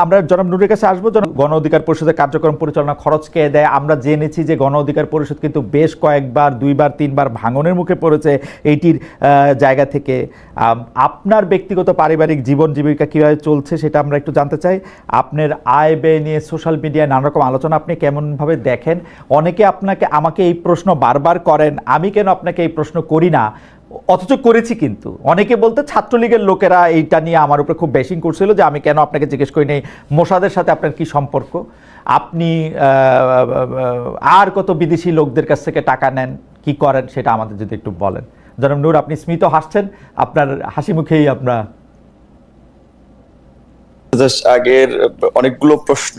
আমরা জনাব নুরের কাছে আসব। জনাব, গণ অধিকার পরিষদের কার্যক্রম পরিচালনা খরচ কে দেয়? আমরা জেনেছি যে গণ অধিকার পরিষদ কিন্তু বেশ কয়েকবার, দুইবার, তিনবার ভাঙনের মুখে পড়েছে এইটির জায়গা থেকে। আপনার ব্যক্তিগত পারিবারিক জীবন জীবিকা কীভাবে চলছে সেটা আমরা একটু জানতে চাই। আপনার আয় ব্যয় নিয়ে সোশ্যাল মিডিয়ায় নানা রকম আলোচনা আপনি কেমনভাবে দেখেন? অনেকে আপনাকে, আমাকে এই প্রশ্ন বারবার করেন, আমি কেন আপনাকে এই প্রশ্ন করি না? অথচ করেছি কিন্তু। অনেকে বলতে ছাত্রলীগের লোকেরা এইটা নিয়ে আমার উপরে খুব বেশিং করছিল যে আমি কেন আপনাকে জিজ্ঞেস করি নেই? মোসাদের সাথে আপনার কি সম্পর্ক? আপনি আর কত বিদেশি লোকদের কাছ থেকে টাকা নেন? কি করেন? সেটা আমাদের যদি একটু বলেন। জনাব নূর আপনি স্মিত হাসছেন। আপনার হাসি মুখেই আমরা জাস্ট আগের অনেকগুলো প্রশ্ন।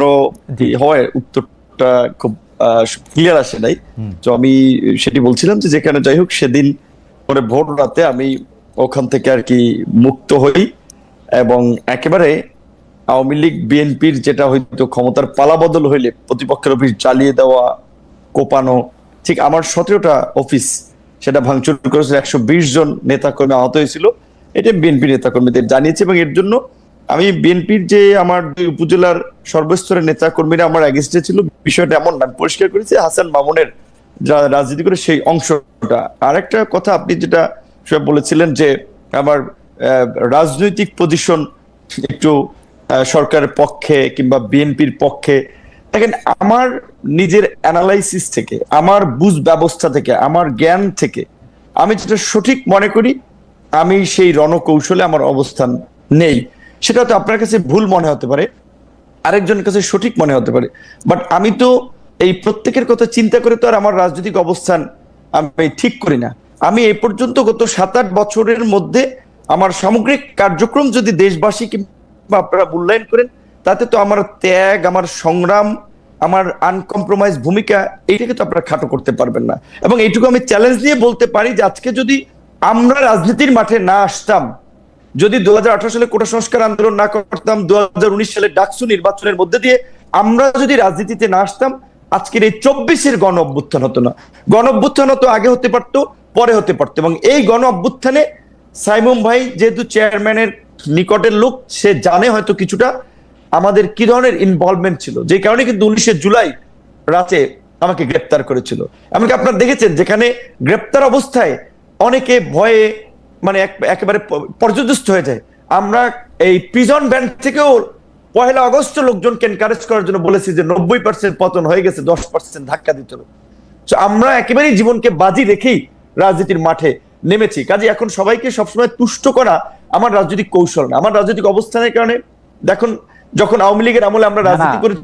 হয় উত্তরটা খুব ক্লিয়ার আসে নাই। তো আমি সেটি বলছিলাম যে যেখানে যাই হোক সেদিন পরে ভোর রাতে আমি ওখান থেকে আর কি মুক্ত হই এবং একেবারে আওয়ামী লীগ, বিএনপির যেটা হয়তো ক্ষমতার পালাবদল হইলে প্রতিপক্ষের অফিস জ্বালিয়ে দেওয়া, কোপানো, ঠিক আমার সতেরোটা অফিস সেটা ভাঙচুর করেছিল। একশো বিশ জন নেতাকর্মী আহত হয়েছিল। এটা বিএনপি নেতাকর্মীদের জানিয়েছে এবং এর জন্য আমি বিএনপির যে আমার দুই উপজেলার সর্বস্তরের নেতা কর্মীরা আমার এগেস্টে ছিল, বিষয়টা এমন না। পরিষ্কার করেছি, হাসান মামুনের যারা রাজনীতি করে সেই অংশটা। আর একটা কথা আপনি যেটা বলেছিলেন যে আমার রাজনৈতিক পজিশন একটু সরকারের পক্ষে কিংবা বিএনপির পক্ষে, দেখেন আমার নিজের অ্যানালাইসিস থেকে, আমার বুঝ ব্যবস্থা থেকে, আমার জ্ঞান থেকে, আমি যেটা সঠিক মনে করি, আমি সেই রণকৌশলে আমার অবস্থান নেই। সেটা তো আপনার কাছে ভুল মনে হতে পারে, আরেকজনের কাছে সঠিক মনে হতে পারে বাট আমি তো এই প্রত্যেকের কথা চিন্তা করে তো আর আমার রাজনৈতিক অবস্থান আমি ঠিক করি না। আমি এই পর্যন্ত গত সাত আট বছরের মধ্যে আমার সামগ্রিক কার্যক্রম যদি দেশবাসী কিংবা আপনারা মূল্যায়ন করেন, তাতে তো আমার ত্যাগ, আমার সংগ্রাম, আমার আনকম্প্রোমাইজ ভূমিকা, এইটাকে তো আপনারা খাটো করতে পারবেন না। এবং এইটুকু আমি চ্যালেঞ্জ দিয়ে বলতে পারি যে আজকে যদি আমরা রাজনীতির মাঠে না আসতাম, যদি দু হাজার আঠারো সালে কোটা সংস্কার আন্দোলন না করতাম দু সালে ডাকসু নির্বাচনের মধ্যে দিয়ে আমরা যদি রাজনীতিতে না আসতাম আজকের এই চব্বিশের গণ অভ্যুত্থান হতো না। গণ অভ্যুত্থান হতো, আগে হতে পারতো, পরে হতে পারতো এবং এই গণ অভ্যুত্থানে সাইমুম ভাই যেহেতু চেয়ারম্যানের নিকটের লোক, সে জানে হয়তো কিছুটা। আমাদের কি ধরনের ইনভলভমেন্ট ছিল? যে কারণে কিন্তু উনিশে জুলাই রাতে আমাকে গ্রেপ্তার করেছিল। এমনকি আপনারা দেখেছেন যেখানে গ্রেপ্তার অবস্থায় অনেকে ভয়ে মানে এক- একেবারে প- পর্যদস্ত হয়ে যায়। আমরা এই প্রিজন ব্যান্ড থেকেও পহেলা আগস্ট লোকজনকে এনকারেজ করার জন্য বলেছি যে নব্বই পার্সেন্ট পতন হয়ে গেছে দশ পার্সেন্ট ধাক্কা দিতে হবে। আমরা একেবারেই জীবনকে বাজি রেখেই রাজনীতির মাঠে নেমেছি। কাজে এখন সবাইকে সবসময় তুষ্ট করা আমার রাজনৈতিক কৌশল না। আমার রাজনৈতিক অবস্থানের কারণে দেখুন যখন আওয়ামী লীগের আমলে আমরা রাজনীতি করেছি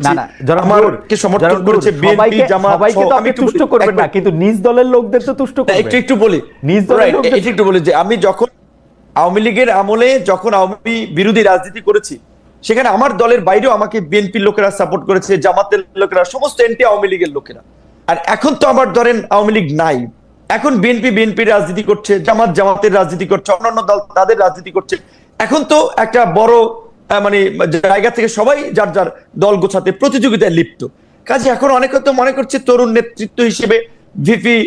আমাকে সমর্থন করেছে বিএনপি জামাত সবাইকে তো। আপনি তুষ্ট করবেন না কিন্তু নিজ দলের লোকদের তো তুষ্ট করবেন একটু একটু বলি। নিজ দলের লোকদের- একটু একটু বলি যে আমি যখন আওয়ামী লীগের আমলে যখন আওয়ামী বিরোধী রাজনীতি করেছি সেখানে আমার দলের বাইরেও আমাকে বিএনপির লোকেরা সাপোর্ট করেছে, জামাতের লোকেরা, সমস্ত এনটি আওয়ামী লীগের লোকেরা। আর এখন তো আবার ধরেন আওয়ামী লীগ নাই। এখন বিএনপি বিএনপির রাজনীতি করছে, জামাত জামাতের রাজনীতি করছে, অন্যান্য দল তাদের রাজনীতি করছে। এখন তো একটা বড় মানে জায়গা থেকে সবাই যার যার দল গোছাতে প্রতিযোগিতায় লিপ্ত। কাজে এখন অনেকে তো মনে করছে তরুণ নেতৃত্ব হিসেবে ভিপি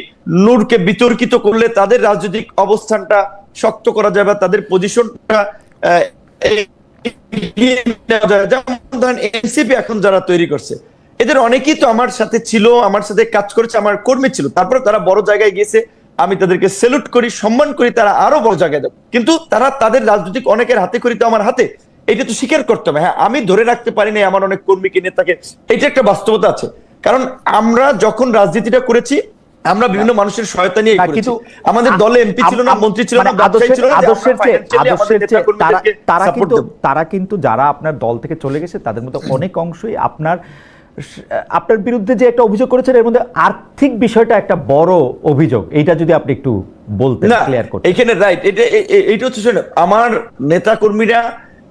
নূরকে বিতর্কিত করলে তাদের রাজনৈতিক অবস্থানটা শক্ত করা যাবে তাদের পজিশনটা যেমন এনসিপি এখন যারা তৈরি করছে, এদের অনেকেই তো আমার সাথে ছিল, আমার সাথে কাজ করেছে, আমার কর্মী ছিল। তারপরে তারা বড় জায়গায় গিয়েছে, আমি তাদেরকে সেলুট করি, সম্মান করি, তারা আরও বড় জায়গায় যাবে। কিন্তু তারা তাদের রাজনৈতিক অনেকের হাতে করি তো আমার হাতে। এটা তো স্বীকার করতে হবে। হ্যাঁ আমি ধরে রাখতে পারি না আমার অনেক কর্মীকে, নেতাকে। এটা একটা বাস্তবতা আছে। কারণ আমরা যখন রাজনীতিটা করেছি আমরা বিভিন্ন মানুষের সহায়তা নিয়ে করেছি। কিন্তু আমাদের দলে এমপি ছিল না মন্ত্রী ছিল না মানে ব্যবসায়ী ছিল না আদর্শের চেয়ে আদর্শের চেয়ে তারা তারা কিন্তু তারা কিন্তু যারা আপনার দল থেকে চলে গেছে তাদের মধ্যে অনেক অংশই আপনার আপনার বিরুদ্ধে যে একটা অভিযোগ করেছেন এর মধ্যে আর্থিক বিষয়টা একটা বড় অভিযোগ। এইটা যদি আপনি একটু বলতেন না ক্লিয়ার করতেন। এখানে রাইট এটা এ- এ- এইটা হচ্ছে আমার নেতা কর্মীরা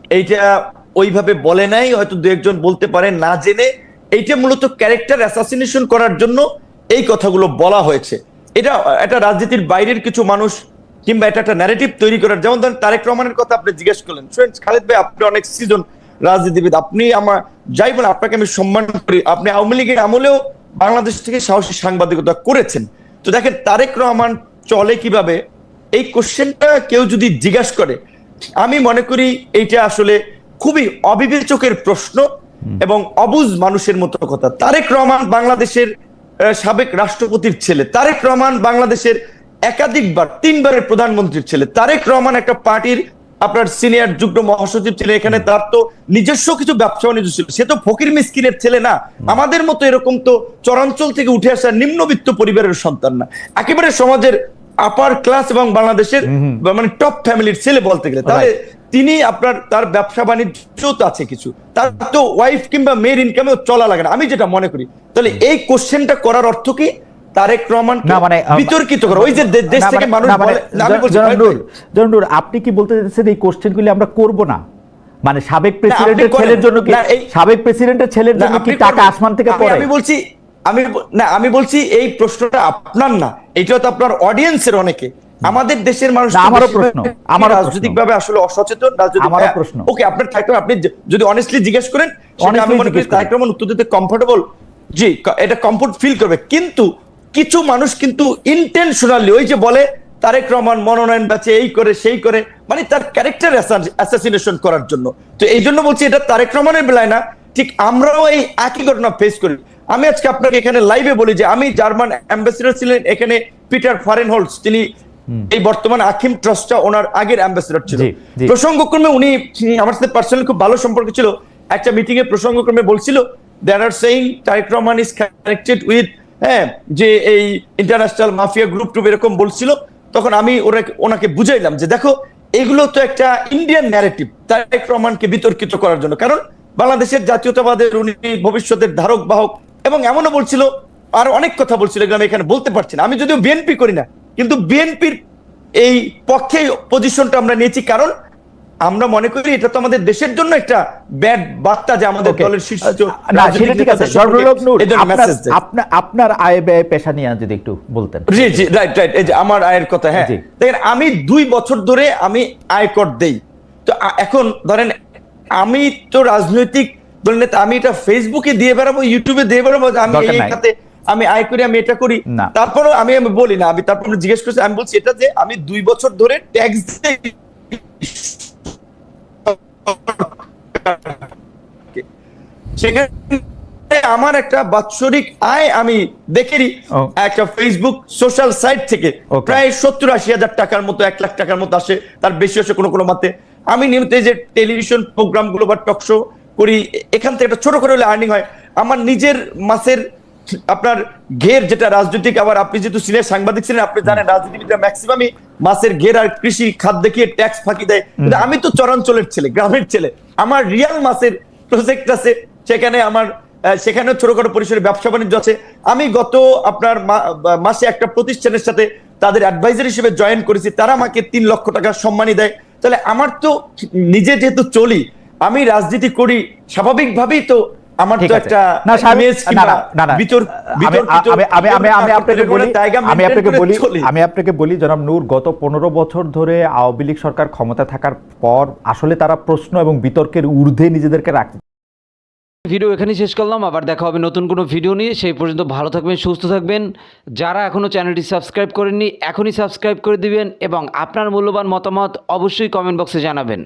এইটা ওইভাবে বলে নাই হয়তো দু একজন বলতে পারে না জেনে। এইটা মূলত ক্যারেক্টার অ্যাসাসিনেশন করার জন্য এই কথাগুলো বলা হয়েছে। এটা একটা রাজনীতির বাইরের কিছু মানুষ কিংবা এটা একটা ন্যারেটিভ তৈরি করার যেমন ধরেন তারেক রহমানের কথা আপনি জিজ্ঞেস করলেন। ফ্রেন্ডস খালেদ ভাই আপনি অনেক সিজন রাজনীতিবিদ। আপনি আমার যাই বলেন আপনাকে আমি সম্মান করি। আপনি আওয়ামী লীগের আমলেও বাংলাদেশ থেকে সাহসী সাংবাদিকতা করেছেন। তো দেখেন তারেক রহমান চলে কীভাবে? এই কোশ্চেনটা কেউ যদি জিজ্ঞাসা করে আমি মনে করি এইটা আসলে খুবই অবিবেচকের প্রশ্ন এবং অবুজ মানুষের মতো কথা। তারেক রহমান বাংলাদেশের সাবেক রাষ্ট্রপতির ছেলে তারেক রহমান বাংলাদেশের একাধিকবার তিনবারের প্রধানমন্ত্রীর ছেলে। তারেক রহমান একটা পার্টির আপনার সিনিয়র যুগ্ম মহাসচিব ছিলেন এখানে তার তো নিজস্ব কিছু ব্যবসা বাণিজ্য ছিল। সে তো ফকির মিসকিনের ছেলে না। আমাদের মতো এরকম তো চরাঞ্চল থেকে উঠে আসা নিম্নবিত্ত পরিবারের সন্তান না। একেবারে সমাজের আপার ক্লাস এবং বাংলাদেশের মানে টপ ফ্যামিলির ছেলে বলতে গেলে। তাহলে তিনি আপনার তার ব্যবসা বাণিজ্য তো আছে কিছু। তার তো ওয়াইফ কিংবা মেয়ের ইনকামেও চলা লাগে না। আমি যেটা মনে করি তাহলে এই কোশ্চেনটা করার অর্থ কি? তারেক রহমান না মানে বিতর্কিত করা। ওই যে দেশ থেকে মানে- মানুষ মানে আপনি কি বলতে চাইছেন এই কোশ্চেনগুলি আমরা করব না? মানে সাবেক প্রেসিডেন্টের। ছেলের জন্য কি সাবেক প্রেসিডেন্টের ছেলের জন্য কি টাকা আসমান থেকে পড়ে? আমি বলছি আমি না আমি বলছি এই প্রশ্নটা আপনার না। এটা তো আপনার অডিয়েন্সের অনেকে। আমাদের দেশের মানুষ আমারও প্রশ্ন, আমারও প্রশ্ন। রাজনৈতিকভাবে আসলে অসচেতন রাজনৈতিক আমারও প্রশ্ন। ওকে আপনার থাকতে আপনি যদি অনেস্টলি জিজ্ঞেস করেন আমি মনে করি। তারেক রহমান উত্তর দিতে কমফোর্টেবল জি এটা কমফোর্ট ফিল করবে কিন্তু কিছু মানুষ কিন্তু ইন্টেনশনালি ওই যে বলে তারেক রহমান মনোনয়ন বেচে এই করে সেই করে মানে তার ক্যারেক্টার অ্যাসাসিনেশন করার জন্য তো এই জন্য বলছি এটা তারেক রহমানের বেলায় না ঠিক আমরাও এই একই ঘটনা ফেস করি আমি আজকে আপনাকে এখানে লাইভে বলি যে আমি জার্মান অ্যাম্বাসিডার ছিলেন এখানে পিটার ফারেনহোলস তিনি এই বর্তমান আকিম ট্রাস্টটা ওনার আগের অ্যাম্বাসিডার ছিল। প্রসঙ্গক্রমে উনি আমার সাথে পার্সোনালি খুব ভালো সম্পর্ক ছিল। একটা মিটিং এ প্রসঙ্গক্রমে বলছিল there are saying Tarique Rahman is connected with হ্যাঁ যে এই ইন্টারন্যাশনাল মাফিয়া গ্রুপ টুপ এরকম বলছিল। তখন আমি ওরা ওনাকে বুঝাইলাম যে দেখো এগুলো তো একটা ইন্ডিয়ান ন্যারেটিভ তারেক রহমানকে বিতর্কিত করার জন্য। কারণ বাংলাদেশের জাতীয়তাবাদের উনি ভবিষ্যতের ধারক বাহক এবং এমনও বলছিল আর অনেক কথা বলছিল এগুলো আমি এখানে বলতে পারছি না। আমি যদিও বিএনপি করি না কিন্তু বিএনপির এই পক্ষে পজিশনটা আমরা নিয়েছি কারণ আমরা মনে করি এটা তো আমাদের দেশের জন্য একটা ব্যাড বার্তা যে আমাদের দলের শীর্ষ না সেটা ঠিক আছে। নূর আপনার আপনার আয় ব্যয় পেশা নিয়ে যদি একটু বলতেন। জি জি রাইট রাইট এই যে আমার আয়ের কথা হ্যাঁ। দেখেন আমি দুই বছর ধরে আমি আয়কর দেই। তো এখন ধরেন আমি তো রাজনৈতিক দলের নেতা আমি এটা ফেসবুকে দিয়ে বেড়াবো ইউটিউবে দিয়ে বেড়াবো আমি এই খাতে আমি আয় করি আমি এটা করি না। তারপরেও আমি আমি বলি না আমি তারপর জিজ্ঞেস করছি আমি বলছি এটা যে আমি দুই বছর ধরে ট্যাক্স সেখানে আমার একটা বাৎসরিক আয় আমি দেখেরি। একটা ফেসবুক সোশ্যাল সাইট থেকে. প্রায় সত্তর আশি হাজার টাকার মতো এক লাখ টাকার মতো আসে তার বেশি আসে কোনো কোনো মাতে আমি নিয়মিত যে টেলিভিশন প্রোগ্রামগুলো বা টক শো করি এখান থেকে একটা ছোট করে হলে আর্নিং হয় আমার নিজের মাসের আপনার ঘের যেটা রাজনৈতিক আবার আপনি যেহেতু সিনিয়র সাংবাদিক ছিলেন আপনি জানেন রাজনীতিবিদরা ম্যাক্সিমামই মাছের ঘের আর কৃষি খাত দেখিয়ে ট্যাক্স ফাঁকি দেয়। কিন্তু আমি তো চরাঞ্চলের ছেলে গ্রামের ছেলে। আমার রিয়াল মাসের প্রজেক্ট আছে সেখানে আমার আহ, সেখানেও ছোটখাটো পরিসরে ব্যবসা বাণিজ্য আছে। আমি গত আপনার মাসে একটা প্রতিষ্ঠানের সাথে তাদের অ্যাডভাইজার হিসেবে জয়েন করেছি তারা আমাকে তিন লক্ষ টাকা সম্মানী দেয়। তাহলে আমার তো নিজে যেহেতু চলি আমি রাজনীতি করি স্বাভাবিকভাবেই তো আমার তো একটা না স্বামী image না কিংবা না না না। বিতর্ক- আমি বিতর্কিত আমি আমি আমি আমি আপনাকে বলি আমি আপনাকে বলি আমি আপনাকে বলি জনাব নূর গত পনেরো বছর ধরে আওয়ামী লীগ সরকার ক্ষমতা থাকার পর আসলে তারা প্রশ্ন এবং বিতর্কের ঊর্ধ্বে নিজেদেরকে রাখতে ভিডিও এখানেই শেষ করলাম। আবার দেখা হবে নতুন কোনো ভিডিও নিয়ে। সেই পর্যন্ত ভালো থাকবেন সুস্থ থাকবেন। যারা এখনও চ্যানেলটি সাবস্ক্রাইব করেননি এখনই সাবস্ক্রাইব করে দিবেন এবং আপনার মূল্যবান মতামত অবশ্যই কমেন্ট বক্সে জানাবেন।